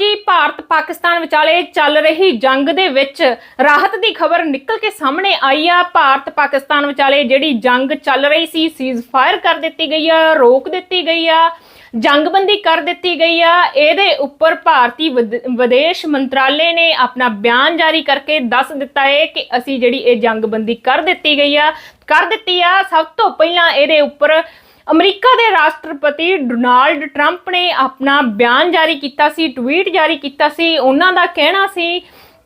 ਜੀ, ਭਾਰਤ ਪਾਕਿਸਤਾਨ ਵਿਚਾਲੇ ਚੱਲ ਰਹੀ ਜੰਗ ਦੇ ਵਿੱਚ ਰਾਹਤ ਦੀ ਖਬਰ ਨਿਕਲ ਕੇ ਸਾਹਮਣੇ ਆਈ ਆ। ਭਾਰਤ ਪਾਕਿਸਤਾਨ ਵਿਚਾਲੇ ਜਿਹੜੀ ਜੰਗ ਚੱਲ ਰਹੀ ਸੀ ਸੀਜ਼ ਫਾਇਰ ਕਰ ਦਿੱਤੀ ਗਈ ਆ, ਰੋਕ ਦਿੱਤੀ ਗਈ ਆ, ਜੰਗਬੰਦੀ ਕਰ ਦਿੱਤੀ ਗਈ ਆ। ਇਹਦੇ ਉੱਪਰ ਭਾਰਤੀ ਵਿਦੇਸ਼ ਮੰਤਰਾਲੇ ਨੇ ਆਪਣਾ ਬਿਆਨ ਜਾਰੀ ਕਰਕੇ ਦੱਸ ਦਿੱਤਾ ਹੈ ਕਿ ਅਸੀਂ ਜਿਹੜੀ ਇਹ ਜੰਗਬੰਦੀ ਕਰ ਦਿੱਤੀ ਗਈ ਆ, ਕਰ ਦਿੱਤੀ ਆ। ਸਭ ਤੋਂ ਪਹਿਲਾਂ ਇਹਦੇ ਉੱਪਰ ਅਮਰੀਕਾ ਦੇ ਰਾਸ਼ਟਰਪਤੀ ਡੋਨਾਲਡ ਟਰੰਪ ਨੇ ਆਪਣਾ ਬਿਆਨ ਜਾਰੀ ਕੀਤਾ ਸੀ, ਟਵੀਟ ਜਾਰੀ ਕੀਤਾ ਸੀ। ਉਹਨਾਂ ਦਾ ਕਹਿਣਾ ਸੀ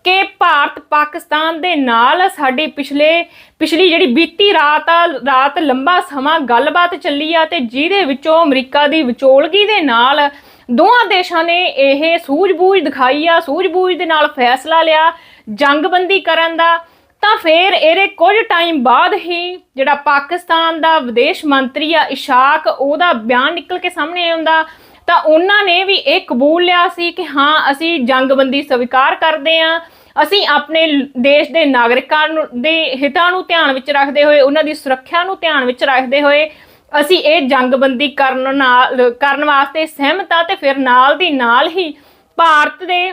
ਕਿ ਭਾਰਤ ਪਾਕਿਸਤਾਨ ਦੇ ਨਾਲ ਸਾਡੇ ਪਿਛਲੇ, ਪਿਛਲੀ ਜਿਹੜੀ ਬੀਤੀ ਰਾਤ ਆ ਰਾਤ ਲੰਬਾ ਸਮਾਂ ਗੱਲਬਾਤ ਚੱਲੀ ਆ ਤੇ ਜਿਹਦੇ ਵਿੱਚੋਂ ਅਮਰੀਕਾ ਦੀ ਵਿਚੋਲਗੀ ਦੇ ਨਾਲ ਦੋਹਾਂ ਦੇਸ਼ਾਂ ਨੇ ਇਹ ਸੂਝ-ਬੂਝ ਦਿਖਾਈ ਆ, ਸੂਝ-ਬੂਝ ਦੇ ਨਾਲ ਫੈਸਲਾ ਲਿਆ, ਜੰਗਬੰਦੀ ਕਰਨ ਦਾ। ਤਾਂ ਫਿਰ ਇਹਦੇ ਕੁਝ ਟਾਈਮ ਬਾਅਦ ਹੀ ਜਿਹੜਾ ਪਾਕਿਸਤਾਨ ਦਾ ਵਿਦੇਸ਼ ਮੰਤਰੀ ਆ ਇਸ਼ਾਕ, ਉਹਦਾ ਬਿਆਨ ਨਿਕਲ ਕੇ ਸਾਹਮਣੇ ਆਉਂਦਾ। ਤਾਂ ਉਹਨਾਂ ਨੇ ਵੀ ਇਹ ਕਬੂਲ ਲਿਆ ਸੀ ਕਿ ਹਾਂ, ਅਸੀਂ ਜੰਗਬੰਦੀ ਸਵੀਕਾਰ ਕਰਦੇ ਹਾਂ। ਅਸੀਂ ਆਪਣੇ ਦੇਸ਼ ਦੇ ਨਾਗਰਿਕਾਂ ਨੂੰ, ਦੇ ਹਿੱਤਾਂ ਨੂੰ ਧਿਆਨ ਵਿੱਚ ਰੱਖਦੇ ਹੋਏ, ਉਹਨਾਂ ਦੀ ਸੁਰੱਖਿਆ ਨੂੰ ਧਿਆਨ ਵਿੱਚ ਰੱਖਦੇ ਹੋਏ ਅਸੀਂ ਇਹ ਜੰਗਬੰਦੀ ਕਰਨ ਨਾਲ, ਕਰਨ ਵਾਸਤੇ ਸਹਿਮਤ ਆ ਤੇ ਫਿਰ ਨਾਲ ਦੀ ਨਾਲ ਹੀ ਭਾਰਤ ਦੇ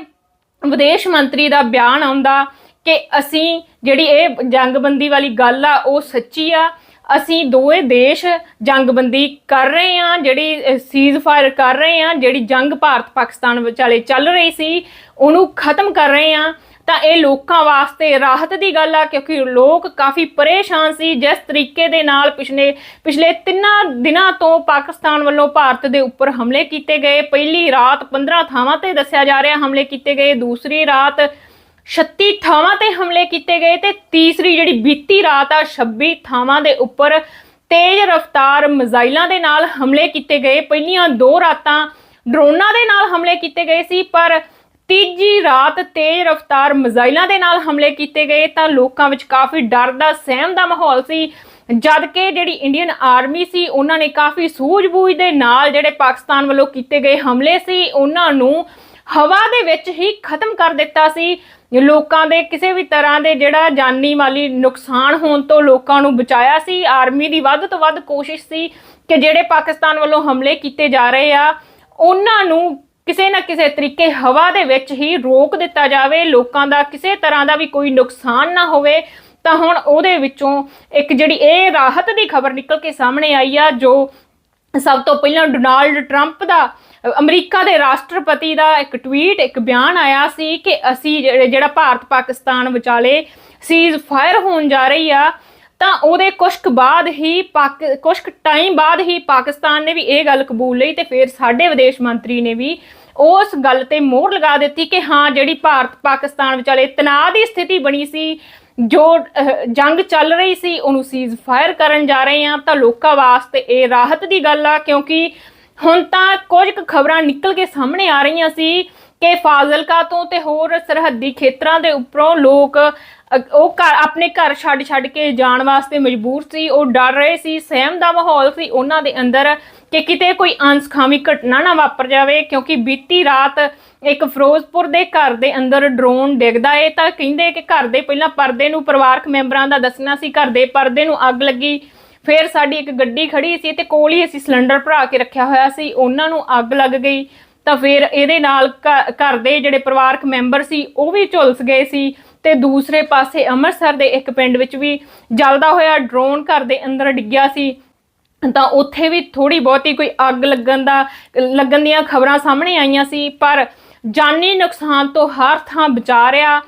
ਵਿਦੇਸ਼ ਮੰਤਰੀ ਦਾ ਬਿਆਨ ਆਉਂਦਾ। ਕਿ ਅਸੀਂ ਜਿਹੜੀ ਇਹ ਜੰਗਬੰਦੀ ਵਾਲੀ ਗੱਲ ਆ, ਉਹ ਸੱਚੀ ਆ। ਅਸੀਂ ਦੋਵੇਂ ਦੇਸ਼ ਜੰਗਬੰਦੀ ਕਰ ਰਹੇ ਆ, ਜਿਹੜੀ ਸੀਜ਼ ਫਾਇਰ ਕਰ ਰਹੇ ਆ, ਜਿਹੜੀ ਜੰਗ ਭਾਰਤ ਪਾਕਿਸਤਾਨ ਵਿਚਾਲੇ ਚੱਲ ਰਹੀ ਸੀ, ਉਹਨੂੰ ਖਤਮ ਕਰ ਰਹੇ ਆ। ਤਾਂ ਇਹ ਲੋਕਾਂ ਵਾਸਤੇ ਰਾਹਤ ਦੀ ਗੱਲ ਆ, ਕਿਉਂਕਿ ਲੋਕ ਕਾਫੀ ਪਰੇਸ਼ਾਨ ਸੀ। ਜਿਸ ਤਰੀਕੇ ਦੇ ਨਾਲ ਪਿਛਲੇ ਪਿਛਲੇ ਤਿੰਨਾਂ ਦਿਨਾਂ ਤੋਂ ਪਾਕਿਸਤਾਨ ਵੱਲੋਂ ਭਾਰਤ ਦੇ ਉੱਪਰ ਹਮਲੇ ਕੀਤੇ ਗਏ। ਪਹਿਲੀ ਰਾਤ 15 ਥਾਵਾਂ ਤੇ ਦੱਸਿਆ ਜਾ ਰਿਹਾ, ਹਮਲੇ ਕੀਤੇ ਗਏ। ਦੂਸਰੀ ਰਾਤ 36 ਥਾਵਾਂ ਤੇ ਹਮਲੇ ਕੀਤੇ ਗਏ ਤੇ ਤੀਸਰੀ ਜਿਹੜੀ ਬੀਤੀ ਰਾਤ ਆ 26 ਥਾਵਾਂ ਦੇ ਉੱਪਰ ਤੇਜ਼ ਰਫ਼ਤਾਰ ਮਿਜ਼ਾਈਲਾਂ ਦੇ ਨਾਲ ਹਮਲੇ ਕੀਤੇ ਗਏ। ਪਹਿਲੀਆਂ ਦੋ ਰਾਤਾਂ ਡਰੋਨਾਂ ਦੇ ਨਾਲ ਹਮਲੇ ਕੀਤੇ ਗਏ ਸੀ, ਪਰ ਤੀਜੀ ਰਾਤ ਤੇਜ਼ ਰਫ਼ਤਾਰ ਮਿਜ਼ਾਈਲਾਂ ਦੇ ਨਾਲ ਹਮਲੇ ਕੀਤੇ ਗਏ ਤਾਂ ਲੋਕਾਂ ਵਿੱਚ ਕਾਫੀ ਡਰ ਦਾ ਸਹਿਮ ਦਾ ਮਾਹੌਲ ਸੀ। ਜਦ ਕਿ ਜਿਹੜੀ ਇੰਡੀਅਨ ਆਰਮੀ ਸੀ, ਉਹਨਾਂ ਨੇ ਕਾਫੀ ਸੂਝ-ਬੂਝ ਦੇ ਨਾਲ ਜਿਹੜੇ ਪਾਕਿਸਤਾਨ ਵੱਲੋਂ ਕੀਤੇ ਗਏ ਹਮਲੇ ਸੀ, ਉਹਨਾਂ ਨੂੰ ਹਵਾ ਦੇ ਵਿੱਚ ਹੀ ਖਤਮ ਕਰ ਦਿੱਤਾ ਸੀ। ਲੋਕਾਂ ਦੇ ਕਿਸੇ ਵੀ ਤਰ੍ਹਾਂ ਦੇ ਜਿਹੜਾ ਜਾਨੀ ਮਾਲੀ ਨੁਕਸਾਨ ਹੋਣ ਤੋਂ ਲੋਕਾਂ ਨੂੰ ਬਚਾਇਆ ਸੀ। ਆਰਮੀ ਦੀ ਵੱਧ ਤੋਂ ਵੱਧ ਕੋਸ਼ਿਸ਼ ਸੀ ਕਿ ਜਿਹੜੇ ਪਾਕਿਸਤਾਨ ਵੱਲੋਂ ਹਮਲੇ ਕੀਤੇ ਜਾ ਰਹੇ ਆ, ਉਹਨਾਂ ਨੂੰ ਕਿਸੇ ਨਾ ਕਿਸੇ ਤਰੀਕੇ ਹਵਾ ਦੇ ਵਿੱਚ ਹੀ ਰੋਕ ਦਿੱਤਾ ਜਾਵੇ। ਲੋਕਾਂ ਦਾ ਕਿਸੇ ਤਰ੍ਹਾਂ ਦਾ ਵੀ ਕੋਈ ਨੁਕਸਾਨ ਨਾ ਹੋਵੇ। ਤਾਂ ਹੁਣ ਉਹਦੇ ਵਿੱਚੋਂ ਇੱਕ ਜਿਹੜੀ ਇਹ ਰਾਹਤ ਦੀ ਖਬਰ ਨਿਕਲ ਕੇ ਸਾਹਮਣੇ ਆਈ ਆ, ਜੋ ਸਭ ਤੋਂ ਪਹਿਲਾਂ ਡੋਨਾਲਡ ਟਰੰਪ ਦਾ ਅਮਰੀਕਾ ਦੇ ਰਾਸ਼ਟਰਪਤੀ ਦਾ ਇੱਕ ਟਵੀਟ, ਇੱਕ ਬਿਆਨ ਆਇਆ ਸੀ ਕਿ ਅਸੀਂ ਜਿਹੜਾ ਭਾਰਤ ਪਾਕਿਸਤਾਨ ਵਿਚਾਲੇ ਸੀਜ਼ ਫਾਇਰ ਹੋਣ ਜਾ ਰਹੀ ਆ, ਤਾਂ ਉਹਦੇ ਕੁਝ ਕੁ ਬਾਅਦ ਹੀ ਪਾਕ ਕੁਝ ਕੁ ਟਾਈਮ ਬਾਅਦ ਹੀ ਪਾਕਿਸਤਾਨ ਨੇ ਵੀ ਇਹ ਗੱਲ ਕਬੂਲ ਲਈ ਤੇ ਫਿਰ ਸਾਡੇ ਵਿਦੇਸ਼ ਮੰਤਰੀ ਨੇ ਵੀ ਉਸ ਗੱਲ ਤੇ ਮੋਹਰ ਲਗਾ ਦਿੱਤੀ ਕਿ ਹਾਂ, ਜਿਹੜੀ ਭਾਰਤ ਪਾਕਿਸਤਾਨ ਵਿਚਾਲੇ ਤਣਾਅ ਦੀ ਸਥਿਤੀ ਬਣੀ ਸੀ ਜੋ ਅਹ, ਜੰਗ ਚੱਲ ਰਹੀ ਸੀ ਉਹਨੂੰ ਸੀਜ਼ ਫਾਇਰ ਕਰਨ ਜਾ ਰਹੇ ਆ ਤਾਂ ਲੋਕਾਂ ਵਾਸਤੇ ਇਹ ਰਾਹਤ ਦੀ ਗੱਲ ਆ ਕਿਉਂਕਿ ਹੁਣ ਤਾਂ ਕੁਝ ਕੁ ਖਬਰਾਂ ਨਿਕਲ ਕੇ ਸਾਹਮਣੇ ਆ ਰਹੀਆਂ ਸੀ ਕਿ ਫਾਜ਼ਿਲਕਾ ਤੋਂ ਤੇ ਹੋਰ ਸਰਹੱਦੀ ਖੇਤਰਾਂ ਦੇ ਉੱਪਰੋਂ ਲੋਕ ਉਹ ਘਰ, ਆਪਣੇ ਘਰ ਛੱਡ ਛੱਡ ਕੇ ਜਾਣ ਵਾਸਤੇ ਮਜਬੂਰ ਸੀ। ਉਹ ਡਰ ਰਹੇ ਸੀ, ਸਹਿਮ ਦਾ ਮਾਹੌਲ ਸੀ ਉਹਨਾਂ ਦੇ ਅੰਦਰ ਕਿ ਕਿਤੇ ਕੋਈ ਅਨਸਖਾਵੀ ਘਟਨਾ ਨਾ ਵਾਪਰ ਜਾਵੇ, ਕਿਉਂਕਿ ਬੀਤੀ ਰਾਤ ਇੱਕ ਫਿਰੋਜ਼ਪੁਰ ਦੇ ਘਰ ਦੇ ਅੰਦਰ ਡਰੋਨ ਡਿੱਗਦਾ ਏ। ਤਾਂ ਕਹਿੰਦੇ ਕਿ ਘਰ ਦੇ ਪਹਿਲਾਂ ਪਰਦੇ ਨੂੰ ਪਰਿਵਾਰਕ ਮੈਂਬਰਾਂ ਦਾ ਦੱਸਣਾ ਸੀ, ਘਰ ਦੇ ਪਰਦੇ ਨੂੰ ਅੱਗ ਲੱਗੀ। ਫਿਰ ਸਾਡੀ ਇੱਕ ਗੱਡੀ ਖੜੀ ਸੀ ਤੇ ਕੋਲ ਹੀ ਅਸੀਂ ਸਿਲੰਡਰ ਭਰਾ ਕੇ ਰੱਖਿਆ ਹੋਇਆ ਸੀ। ਉਹਨਾਂ ਨੂੰ ਅੱਗ ਲੱਗ ਗਈ। ਤਾਂ ਫਿਰ ਇਹਦੇ ਨਾਲ ਘ- ਘਰ ਦੇ ਜਿਹੜੇ ਪਰਿਵਾਰਕ ਮੈਂਬਰ ਸੀ, ਉਹ ਵੀ ਝੁਲਸ ਗਏ ਸੀ ਤੇ ਦੂਸਰੇ ਪਾਸੇ ਅੰਮ੍ਰਿਤਸਰ ਦੇ ਇੱਕ ਪਿੰਡ ਵਿੱਚ ਵੀ ਜਲਦਾ ਹੋਇਆ ਡਰੋਨ ਘਰ ਦੇ ਅੰਦਰ ਡਿੱਗਿਆ ਸੀ। ਤਾਂ ਉੱਥੇ ਵੀ ਥੋੜੀ ਬਹੁਤੀ ਕੋਈ ਅੱਗ ਲੱਗਣ ਦਾ, ਲੱਗਣ ਦੀਆਂ ਖਬਰਾਂ ਸਾਹਮਣੇ ਆਈਆਂ ਸੀ, ਪਰ ਜਾਨੀ ਨੁਕਸਾਨ ਤੋਂ ਹਰ ਥਾਂ ਬਚਾ ਰਿਹਾ।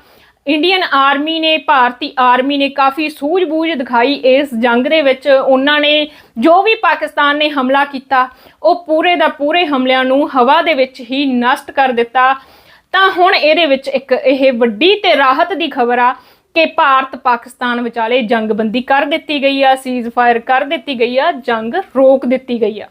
ਇੰਡੀਅਨ ਆਰਮੀ ਨੇ, ਭਾਰਤੀ ਆਰਮੀ ਨੇ ਕਾਫੀ ਸੂਝ-ਬੂਝ ਦਿਖਾਈ ਇਸ ਜੰਗ ਦੇ ਵਿੱਚ। ਉਹਨਾਂ ਨੇ ਜੋ ਵੀ ਪਾਕਿਸਤਾਨ ਨੇ ਹਮਲਾ ਕੀਤਾ, ਉਹ ਪੂਰੇ ਦਾ ਪੂਰੇ ਹਮਲਿਆਂ ਨੂੰ ਹਵਾ ਦੇ ਵਿੱਚ ਹੀ ਨਸ਼ਟ ਕਰ ਦਿੱਤਾ। ਤਾਂ ਹੁਣ ਇਹਦੇ ਵਿੱਚ ਇੱਕ ਇਹ ਵੱਡੀ ਤੇ ਰਾਹਤ ਦੀ ਖਬਰ ਆ ਕਿ ਭਾਰਤ ਪਾਕਿਸਤਾਨ ਵਿਚਾਲੇ ਜੰਗਬੰਦੀ ਕਰ ਦਿੱਤੀ ਗਈ ਆ ਸੀਜ਼ ਫਾਇਰ ਕਰ ਦਿੱਤੀ ਗਈ ਆ, ਜੰਗ ਰੋਕ ਦਿੱਤੀ ਗਈ ਆ।